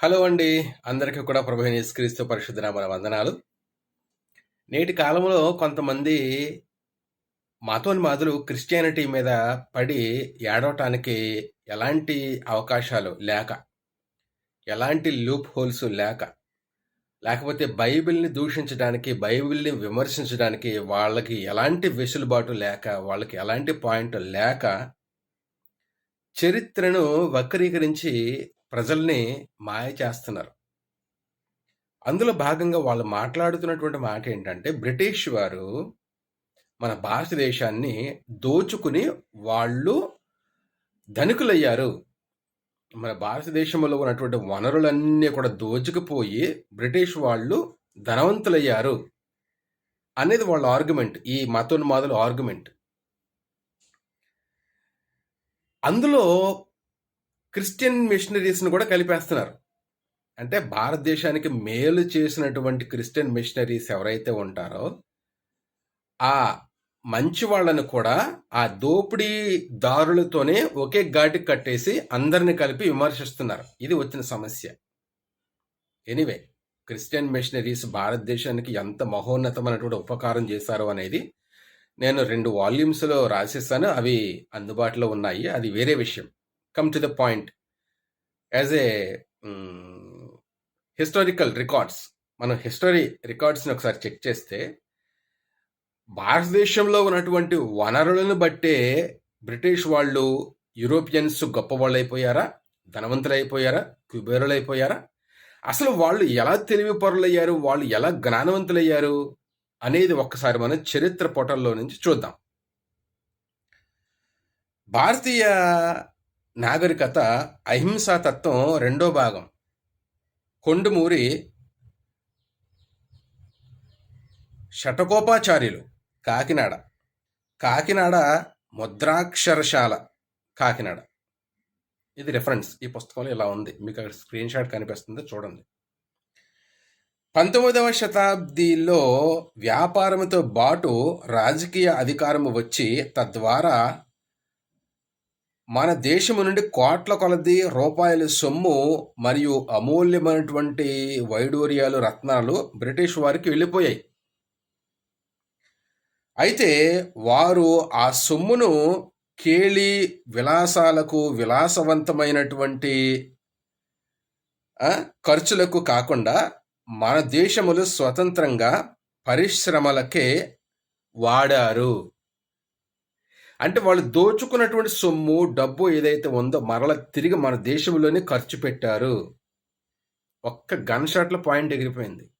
Hello అండి. అందరికీ కూడా ప్రభు క్రీస్తు పరిశుద్ధ నామన వందనాలు. నేటి కాలంలో కొంతమంది మాతోన్మాదులు క్రిస్టియానిటీ మీద పడి ఏడవటానికి ఎలాంటి అవకాశాలు లేక ఎలాంటి లూప్ హోల్స్ లేక లేకపోతే బైబిల్ని దూషించడానికి బైబిల్ని విమర్శించడానికి వాళ్ళకి ఎలాంటి వెసులుబాటు లేక వాళ్ళకి ఎలాంటి పాయింట్ లేక చరిత్రను వక్రీకరించి ప్రజల్ని మాయ చేస్తున్నారు. అందులో భాగంగా వాళ్ళు మాట్లాడుతున్నటువంటి మాట ఏంటంటే బ్రిటిష్ వారు మన భారతదేశాన్ని దోచుకుని వాళ్ళు ధనికులయ్యారు. మన భారతదేశంలో ఉన్నటువంటి వనరులన్నీ కూడా దోచుకుపోయి బ్రిటిష్ వాళ్ళు ధనవంతులయ్యారు అనేది వాళ్ళ ఆర్గ్యుమెంట్ ఈ మతోన్మాదుల ఆర్గ్యుమెంట్. అందులో క్రిస్టియన్ మిషనరీస్ని కూడా కలిపేస్తున్నారు. అంటే భారతదేశానికి మేలు చేసినటువంటి క్రిస్టియన్ మిషనరీస్ ఎవరైతే ఉంటారో ఆ మంచి వాళ్ళను కూడా ఆ దోపిడీ దారులతోనే ఒకే ఘాటికి కట్టేసి అందరిని కలిపి విమర్శిస్తున్నారు. ఇది వచ్చిన సమస్య. ఎనీవే క్రిస్టియన్ మిషనరీస్ భారతదేశానికి ఎంత మహోన్నతమైనటువంటి ఉపకారం చేశారో అనేది నేను రెండు వాల్యూమ్స్లో రాసిస్తాను అవి అందుబాటులో ఉన్నాయి. అది వేరే విషయం. Come to the point as a historical records మనం హిస్టరీ రికార్డ్స్ని ఒకసారి చెక్ చేస్తే భారతదేశంలో ఉన్నటువంటి వనరులను బట్టే బ్రిటిష్ వాళ్ళు యూరోపియన్స్ గొప్పవాళ్ళు అయిపోయారా ధనవంతులు అయిపోయారా కుబేరులు అయిపోయారా అసలు వాళ్ళు ఎలా తెలివి పరులయ్యారు వాళ్ళు ఎలా జ్ఞానవంతులయ్యారు? అనేది ఒక్కసారి మనం చరిత్ర పొటల్లో నుంచి చూద్దాం. భారతీయ నాగరికత అహింసాతత్వం రెండో భాగం. కొండుమూరి షటకోపాచార్యులు కాకినాడ. కాకినాడ ముద్రాక్షరశాల కాకినాడ. ఇది రిఫరెన్స్ ఈ పుస్తకంలో ఇలా ఉంది. మీకు అక్కడ స్క్రీన్ షాట్ కనిపిస్తుంది చూడండి. పంతొమ్మిదవ శతాబ్దిలో వ్యాపారంతో పాటు రాజకీయ అధికారము వచ్చి తద్వారా మన దేశం నుండి కోట్ల కొలది రూపాయల సొమ్ము మరియు అమూల్యమైనటువంటి వైడూర్యాలు రత్నాలు బ్రిటిష్ వారికి వెళ్ళిపోయాయి. అయితే వారు ఆ సొమ్మును కేళి విలాసాలకు విలాసవంతమైనటువంటి ఖర్చులకు కాకుండా మన దేశములు స్వతంత్రంగా పరిశ్రమలకే వాడారు. అంటే వాళ్ళు దోచుకున్నటువంటి సొమ్ము డబ్బు ఏదైతే ఉందో మరల తిరిగి మన దేశంలోనే ఖర్చు పెట్టారు. ఒక్క గన్ షాట్ల పాయింట్ ఎగిరిపోయింది.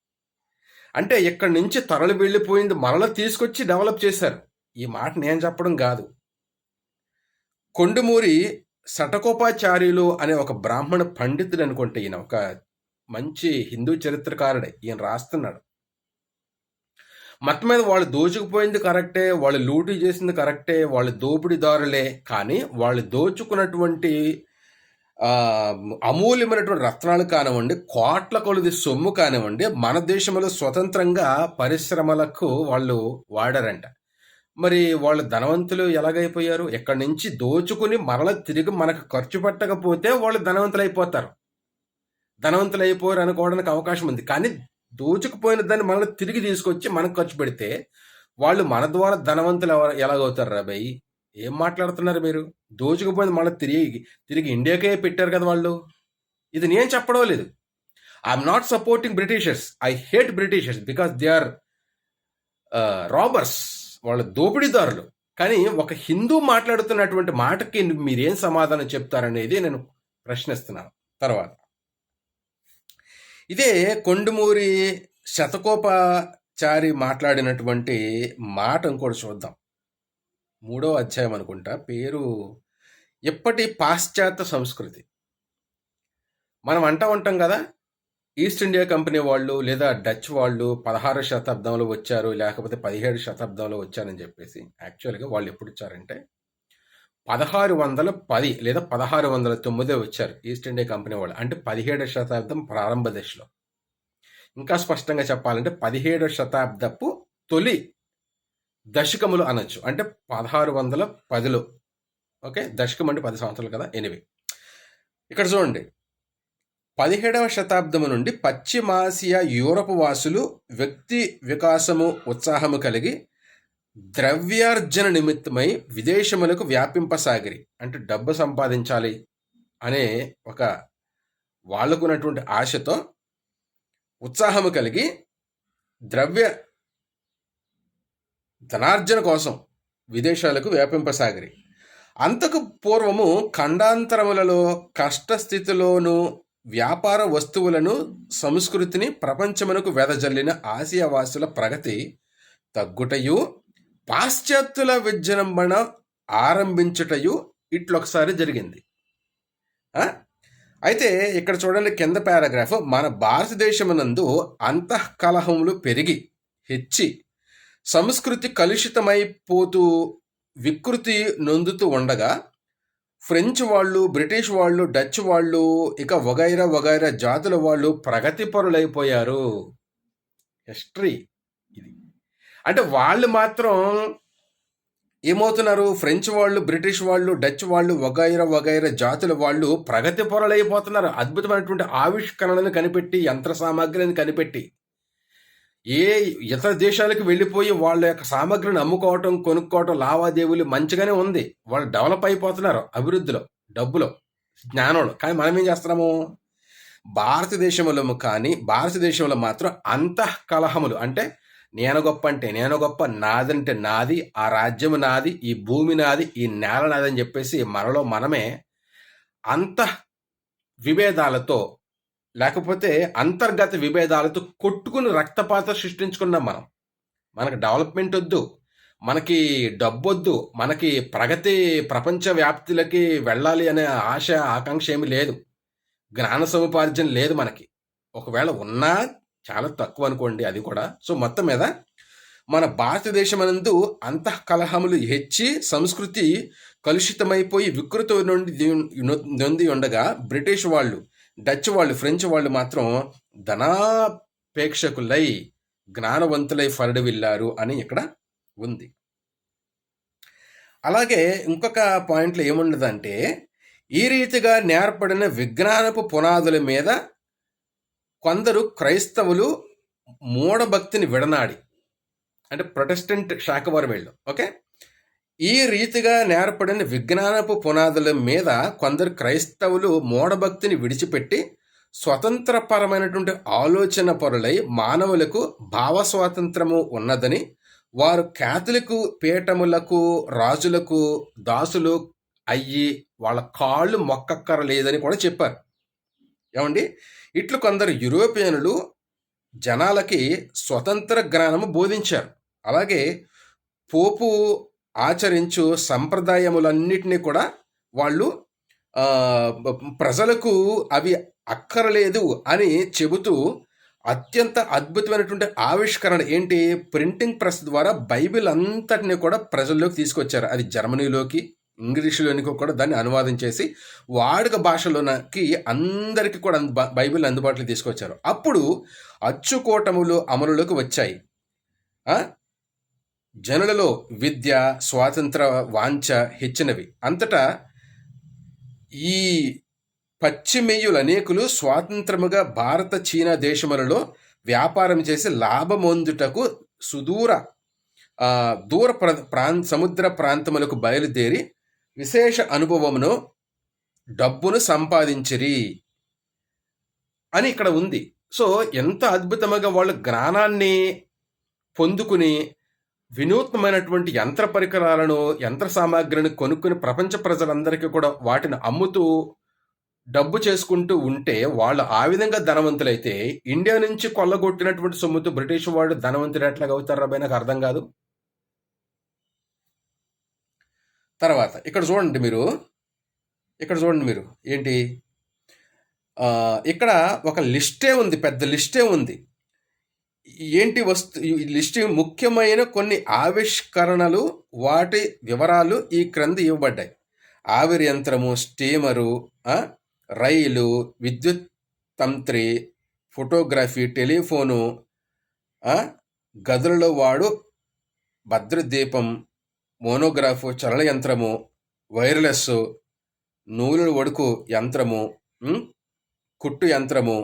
అంటే ఇక్కడి నుంచి తరలి వెళ్ళిపోయింది మరల తీసుకొచ్చి డెవలప్ చేశారు. ఈ మాట నేను చెప్పడం కాదు. కొండుమూరి శటకోపాచార్యులు అనే ఒక బ్రాహ్మణ పండితుడు అనుకుంటే ఈయన ఒక మంచి హిందూ చరిత్రకారుడే. ఈయన రాస్తున్నాడు. మొత్తం మీద వాళ్ళు దోచుకుపోయింది కరెక్టే వాళ్ళు లూటీ చేసింది కరెక్టే వాళ్ళు దోపిడీదారులే కానీ వాళ్ళు దోచుకున్నటువంటి అమూల్యమైనటువంటి రత్నాలు కానివ్వండి కోట్ల కొలది సొమ్ము కానివ్వండి మన దేశంలో స్వతంత్రంగా పరిశ్రమలకు వాళ్ళు వాడారంట. మరి వాళ్ళు ధనవంతులు ఎలాగైపోయారు? ఎక్కడి నుంచి దోచుకుని మరల తిరిగి మనకు ఖర్చు పెట్టకపోతే వాళ్ళు ధనవంతులు అయిపోతారు ధనవంతులు అయిపోయారు అనుకోవడానికి అవకాశం ఉంది. కానీ దోచుకుపోయిన దాన్ని మళ్ళీ తిరిగి తీసుకొచ్చి మనకు ఖర్చు పెడితే వాళ్ళు మన ద్వారా ధనవంతులు ఎలాగవుతారు రాబాయి ఏం మాట్లాడుతున్నారు మీరు? దోచుకుపోయింది మళ్ళీ తిరిగి తిరిగి ఇండియాకే పెట్టారు కదా వాళ్ళు. ఇది నేను చెప్పడం లేదు. I'm not supporting Britishers I hate Britishers because they are robbers వాళ్ళ దోపిడీదారులు. కానీ ఒక హిందూ మాట్లాడుతున్నటువంటి మాటకి మీరేం సమాధానం చెప్తారనేది నేను ప్రశ్నిస్తున్నాను. తర్వాత. ఇదే కొండుమూరి శతకోపచారి మాట్లాడినటువంటి మాట ఇంకోటి చూద్దాం. మూడో అధ్యాయం అనుకుంటా. పేరు ఎప్పటి పాశ్చాత్య సంస్కృతి? మనం అంటా ఉంటాం కదా ఈస్ట్ ఇండియా కంపెనీ వాళ్ళు లేదా డచ్ వాళ్ళు పదహారు శతాబ్దంలో వచ్చారు లేకపోతే పదిహేడు శతాబ్దంలో వచ్చారని చెప్పేసి. యాక్చువల్గా వాళ్ళు ఎప్పుడు వచ్చారంటే పదహారు వందల పది లేదా పదహారు వందల తొమ్మిదే వచ్చారు ఈస్ట్ ఇండియా కంపెనీ వాళ్ళు. అంటే పదిహేడవ శతాబ్దం ప్రారంభ దశలో. ఇంకా స్పష్టంగా చెప్పాలంటే పదిహేడవ శతాబ్దపు తొలి దశకములు అనొచ్చు. అంటే పదహారు వందల పదిలో. ఓకే? దశకం అంటే పది సంవత్సరాలు కదా? ఎనివే. ఇక్కడ చూడండి. పదిహేడవ శతాబ్దము నుండి పశ్చిమాసియా యూరప్ వాసులు వ్యక్తి వికాసము ఉత్సాహము కలిగి ద్రవ్యార్జన నిమిత్తమై విదేశములకు వ్యాపింపసాగిరి. అంటే డబ్బు సంపాదించాలి అనే ఒక వాళ్ళకున్నటువంటి ఆశతో ఉత్సాహము కలిగి ద్రవ్య ధనార్జన కోసం విదేశాలకు వ్యాపింపసాగిరి. అంతకు పూర్వము ఖండాంతరములలో కష్టస్థితిలోనూ వ్యాపార వస్తువులను సంస్కృతిని ప్రపంచమునకు వెదజల్లిన ఆసియావాసుల ప్రగతి తగ్గుటయు పాశ్చాత్యుల విజృంభణ ఆరంభించుటయు ఇట్లొకసారి జరిగింది. అయితే ఇక్కడ చూడండి కింద పారాగ్రాఫ్. మన భారతదేశమునందు అంతఃకలహములు పెరిగి హెచ్చి సంస్కృతి కలుషితమైపోతూ వికృతి నొందుతూ ఉండగా ఫ్రెంచ్ వాళ్ళు బ్రిటిష్ వాళ్ళు డచ్ వాళ్ళు ఇక వగైరా వగైరా జాతుల వాళ్ళు ప్రగతిపరులైపోయారు. హిస్టరీ. అంటే వాళ్ళు మాత్రం ఏమవుతున్నారు? ఫ్రెంచ్ వాళ్ళు బ్రిటిష్ వాళ్ళు డచ్ వాళ్ళు వగైరా వగైరా జాతుల వాళ్ళు ప్రగతి పొరలైపోతున్నారు. అద్భుతమైనటువంటి ఆవిష్కరణలను కనిపెట్టి యంత్ర సామాగ్రిని కనిపెట్టి. ఏ ఇతర దేశాలకు వెళ్ళిపోయి వాళ్ళ యొక్క సామగ్రిని అమ్ముకోవటం కొనుక్కోవటం లావాదేవీలు మంచిగానే ఉంది. వాళ్ళు డెవలప్ అయిపోతున్నారు అభివృద్ధిలో డబ్బులో జ్ఞానంలో. కానీ మనం ఏం చేస్తున్నాము? భారతదేశంలో కానీ భారతదేశంలో మాత్రం అంతఃకలహములు. అంటే నేను గొప్ప అంటే నేను గొప్ప నాదంటే నాది ఆ రాజ్యం నాది ఈ భూమి నాది ఈ నేల నాది అని చెప్పేసి మనలో మనమే అంత విభేదాలతో లేకపోతే అంతర్గత విభేదాలతో కొట్టుకుని రక్తపాత సృష్టించుకున్నాం మనం. మనకి డెవలప్మెంట్ వద్దు మనకి డబ్బొద్దు మనకి ప్రగతి ప్రపంచ వ్యాప్తిలకి వెళ్ళాలి అనే ఆశ ఆకాంక్ష ఏమి లేదు. జ్ఞాన సముపార్జన లేదు మనకి. ఒకవేళ ఉన్నా చాలా తక్కువ అనుకోండి అది కూడా. సో మొత్తం మీద మన భారతదేశం నందు అంతఃకలహములు హెచ్చి సంస్కృతి కలుషితమైపోయి వికృత నుండి నొంది ఉండగా బ్రిటిష్ వాళ్ళు డచ్ వాళ్ళు ఫ్రెంచ్ వాళ్ళు మాత్రం ధనాపేక్షకులై జ్ఞానవంతులై ఫరడవిల్లారు అని ఇక్కడ ఉంది. అలాగే ఇంకొక పాయింట్లో ఏముండదంటే ఈ రీతిగా నేర్పడిన విజ్ఞానపు పునాదుల మీద కొందరు క్రైస్తవులు మూఢభక్తిని విడనాడి అంటే ప్రొటెస్టెంట్ శాఖ వారు వెళ్ళు ఓకే? ఈ రీతిగా నేర్పడిన విజ్ఞానపు పునాదుల మీద కొందరు క్రైస్తవులు మూఢభక్తిని విడిచిపెట్టి స్వతంత్రపరమైనటువంటి ఆలోచన పరులై మానవులకు భావస్వాతంత్రము ఉన్నదని వారు క్యాథలిక్ పీఠములకు రాజులకు దాసులు అయ్యి వాళ్ళ కాళ్ళు మొక్కక్కరలేదని కూడా చెప్పారు. ఏమండి? ఇట్లు కొందరు యూరోపియన్లు జనాలకి స్వతంత్ర జ్ఞానము బోధించారు. అలాగే పోపు ఆచరించు సంప్రదాయములన్నిటినీ కూడా వాళ్ళు ప్రజలకు అవి అక్కరలేదు అని చెబుతూ అత్యంత అద్భుతమైనటువంటి ఆవిష్కరణ ఏంటి? ప్రింటింగ్ ప్రెస్ ద్వారా బైబిల్ అంతటిని కూడా ప్రజల్లోకి తీసుకొచ్చారు. అది జర్మనీలోకి ఇంగ్లీష్లోనికి కూడా దాన్ని అనువాదం చేసి వాడుక భాషలోకి అందరికీ కూడా బైబిల్ అందుబాటులో తీసుకొచ్చారు. అప్పుడు అచ్చుకోటములు అమలులోకి వచ్చాయి. జనులలో విద్య స్వాతంత్ర వాంఛ హెచ్చినవి. అంతటా ఈ పశ్చిమేయులు అనేకులు స్వాతంత్రముగా భారత చీనా దేశములలో వ్యాపారం చేసి లాభమొందుటకు సుదూర దూర ప్ర ప్రాం సముద్ర ప్రాంతములకు బయలుదేరి విశేష అనుభవమును డబ్బును సంపాదించిరి అని ఇక్కడ ఉంది. సో ఎంత అద్భుతముగా వాళ్ళు జ్ఞానాన్ని పొందుకుని వినూత్నమైనటువంటి యంత్ర పరికరాలను యంత్ర సామాగ్రిని కొనుక్కుని ప్రపంచ ప్రజలందరికీ కూడా వాటిని అమ్ముతూ డబ్బు చేసుకుంటూ ఉంటే వాళ్ళు ఆ విధంగా ధనవంతులైతే ఇండియా నుంచి కొల్లగొట్టినటువంటి సొమ్ముతో బ్రిటిష్ వాళ్ళు ధనవంతులు ఎట్లాగా నాకు అర్థం కాదు. తర్వాత ఇక్కడ చూడండి మీరు. ఇక్కడ చూడండి మీరు. ఏంటి? ఇక్కడ ఒక లిస్టే ఉంది పెద్ద లిస్టే ఉంది. ఏంటి వస్తు ఈ లిస్ట్ ముఖ్యమైన కొన్ని ఆవిష్కరణలు వాటి వివరాలు ఈ క్రింద ఇవ్వబడ్డాయి. ఆవిరి యంత్రము స్టీమరు రైలు విద్యుత్ తంత్రి ఫోటోగ్రఫీ టెలిఫోను గదులలో వాడు భద్రదీపం మోనోగ్రాఫ్ చలన యంత్రము వైర్లెస్ నూలు వడుకు యంత్రము కుట్టు యంత్రము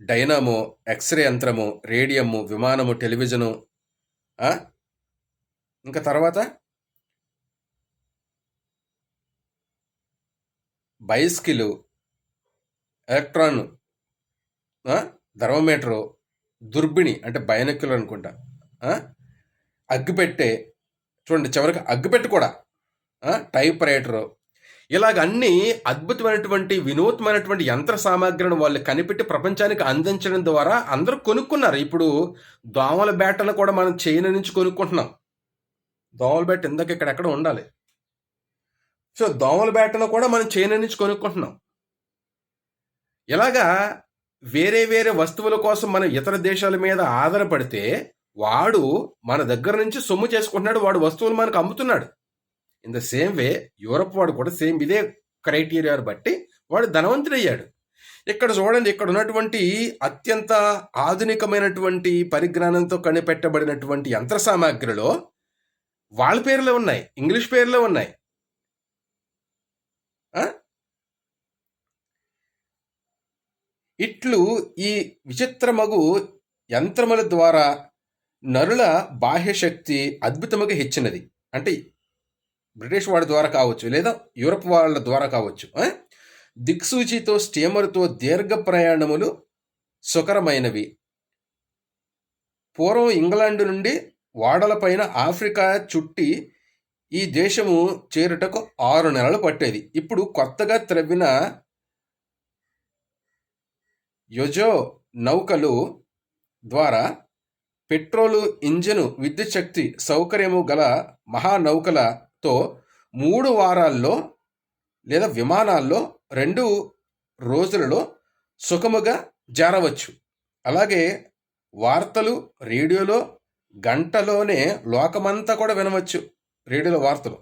డైనామో ఎక్స్రే యంత్రము రేడియము విమానము టెలివిజను ఇంకా తర్వాత? బైస్కిలు ఎలక్ట్రాన్ ధర్మమీటరు థర్మోమీటరు దుర్బిణి అంటే బయనక్యులు అనుకుంటా అగ్గిపెట్టే చూడండి చివరికి అగ్గిపెట్టు కూడా టైప్ రైటరు ఇలాగ అన్ని అద్భుతమైనటువంటి వినూత్నమైనటువంటి యంత్ర సామాగ్రిని వాళ్ళు కనిపెట్టి ప్రపంచానికి అందించడం ద్వారా అందరూ కొనుక్కున్నారు. ఇప్పుడు దోమల బేటను కూడా మనం చైనా నుంచి కొనుక్కుంటున్నాం. దోమల బేట ఇందాక ఇక్కడెక్కడ ఉండాలి. సో దోమల బేటను కూడా మనం చైనా నుంచి కొనుక్కుంటున్నాం. ఇలాగా వేరే వేరే వస్తువుల కోసం మనం ఇతర దేశాల మీద ఆధారపడితే వాడు మన దగ్గర నుంచి సొమ్ము చేసుకుంటున్నాడు వాడు వస్తువులు మనకు అమ్ముతున్నాడు. In the same way Europe వాడు కూడా సేమ్ ఇదే క్రైటీరియాను బట్టి వాడు ధనవంతుడయ్యాడు ఇక్కడ చూడండి ఇక్కడ ఉన్నటువంటి అత్యంత ఆధునికమైనటువంటి పరిజ్ఞానంతో కనిపెట్టబడినటువంటి యంత్ర సామాగ్రిలో వాళ్ళ పేర్లే ఉన్నాయి ఇంగ్లీష్ పేర్లే ఉన్నాయి. ఆ? ఇట్లు ఈ విచిత్రమగు యంత్రముల ద్వారా నరుల బాహ్యశక్తి అద్భుతముగా హెచ్చినది. అంటే బ్రిటిష్ వాడి ద్వారా కావచ్చు లేదా యూరప్ వాళ్ళ ద్వారా కావచ్చు దిక్సూచితో స్టీమర్తో దీర్ఘ ప్రయాణములు సుకరమైనవి పూర్వం ఇంగ్లాండ్ నుండి వాడలపైన ఆఫ్రికా చుట్టి ఈ దేశము చేరుటకు ఆరు నెలలు పట్టేది. ఇప్పుడు కొత్తగా త్రవ్విన యొజో నౌకలు ద్వారా పెట్రోలు ఇంజను విద్యుత్ శక్తి సౌకర్యము గల మహానౌకలతో మూడు వారాల్లో లేదా విమానాల్లో రెండు రోజులలో సుఖముగా జారవచ్చు. అలాగే వార్తలు రేడియోలో గంటలోనే లోకమంతా కూడా వినవచ్చు రేడియోలో వార్తలు.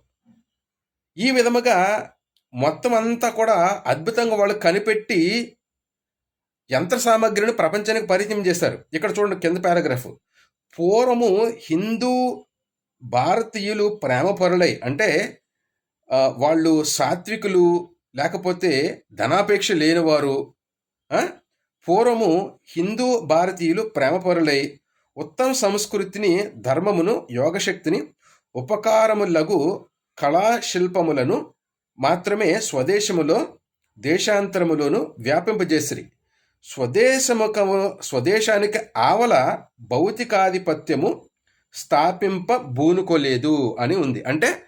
ఈ విధముగా మొత్తం అంతా కూడా అద్భుతంగా వాళ్ళు కనిపెట్టి యంత్ర సామాగ్రిని ప్రపంచానికి పరిచయం చేశారు. ఇక్కడ చూడండి కింద పారాగ్రాఫ్. పూర్వము హిందూ భారతీయులు ప్రేమపరులై అంటే వాళ్ళు సాత్వికులు లేకపోతే ధనాపేక్ష లేనివారు పూర్వము హిందూ భారతీయులు ప్రేమపరులై ఉత్తమ సంస్కృతిని ధర్మమును యోగశక్తిని ఉపకారములగు కళాశిల్పములను మాత్రమే స్వదేశములో దేశాంతరములోను వ్యాపింపజేసిరి. స్వదేశముఖము స్వదేశానికి ఆవల భౌతికాధిపత్యము స్థాపింప బూనుకోలేదు అని ఉంది. అంటే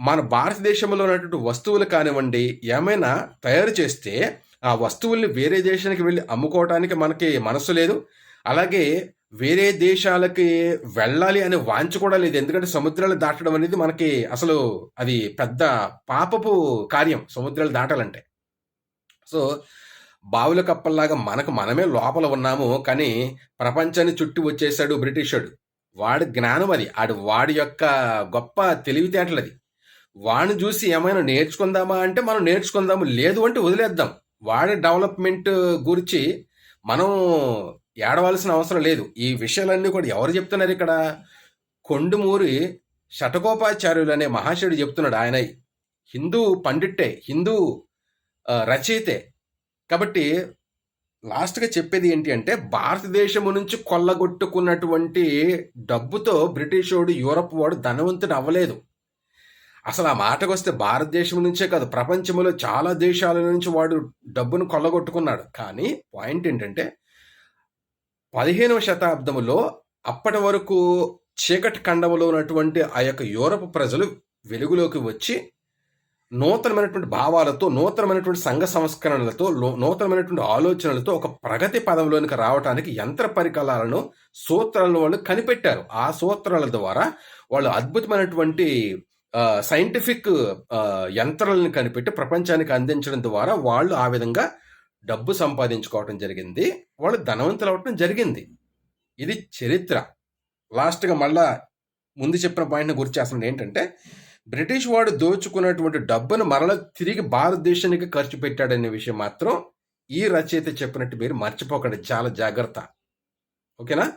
మన భారతదేశంలో ఉన్నటువంటి వస్తువులు కానివ్వండి ఏమైనా తయారు చేస్తే ఆ వస్తువుల్ని వేరే దేశానికి వెళ్ళి అమ్ముకోవటానికి మనకి మనసు లేదు. అలాగే వేరే దేశాలకి వెళ్ళాలి అనే వాంచ కూడా లేదు. ఎందుకంటే సముద్రాలు దాటడం అనేది మనకి అసలు అది పెద్ద పాపపు కార్యం సముద్రాలు దాటాలంటే. సో బావుల కప్పల్లాగా మనకు మనమే లోపల ఉన్నాము కానీ ప్రపంచాన్ని చుట్టి వచ్చేసాడు బ్రిటిషుడు. వాడి జ్ఞానం అది. ఆడు వాడి యొక్క గొప్ప తెలివితేటలది. వాడిని చూసి ఏమైనా నేర్చుకుందామా అంటే మనం నేర్చుకుందాము లేదు అంటే వదిలేద్దాం. వాడి డెవలప్మెంట్ గురించి మనం ఏడవలసిన అవసరం లేదు. ఈ విషయాలన్నీ కూడా ఎవరు చెప్తున్నారు ఇక్కడ? కొండుమూరి శటకోపాచార్యులు అనే మహాశయుడు చెప్తున్నాడు ఆయన హిందూ పండిట్టే హిందూ రచయితే. కాబట్టి లాస్ట్గా చెప్పేది ఏంటి అంటే భారతదేశం నుంచి కొల్లగొట్టుకున్నటువంటి డబ్బుతో బ్రిటిష్ వాడు యూరప్ వాడు ధనవంతుడు అవ్వలేదు. అసలు ఆ మాటకు వస్తే భారతదేశం నుంచే కాదు ప్రపంచంలో చాలా దేశాల నుంచి వాడు డబ్బును కొల్లగొట్టుకున్నాడు. కానీ పాయింట్ ఏంటంటే పదిహేనవ శతాబ్దంలో అప్పటి వరకు చీకటి ఖండంలో ఉన్నటువంటి ఆ యొక్క యూరప్ ప్రజలు వెలుగులోకి వచ్చి నూతనమైనటువంటి భావాలతో నూతనమైనటువంటి సంఘ సంస్కరణలతో నూతనమైనటువంటి ఆలోచనలతో ఒక ప్రగతి పదంలోనికి రావడానికి యంత్ర పరికరాలను సూత్రాలను వాళ్ళు కనిపెట్టారు. ఆ సూత్రాల ద్వారా వాళ్ళు అద్భుతమైనటువంటి సైంటిఫిక్ యంత్రాలను కనిపెట్టి ప్రపంచానికి అందించడం ద్వారా వాళ్ళు ఆ విధంగా డబ్బు సంపాదించుకోవటం జరిగింది. వాళ్ళు ధనవంతులు అవటం జరిగింది. ఇది చరిత్ర. లాస్ట్గా మళ్ళా ముందు చెప్పిన పాయింట్ని గుర్తు చేస్తున్నది ఏంటంటే బ్రిటిష్ వాడు దోచుకున్నటువంటి డబ్బును మరల తిరిగి భారతదేశానికి ఖర్చు పెట్టాడనే విషయం మాత్రం ఈ రచయిత చెప్పినట్టు మీరు మర్చిపోకండి. చాలా జాగ్రత్త. ఓకేనా?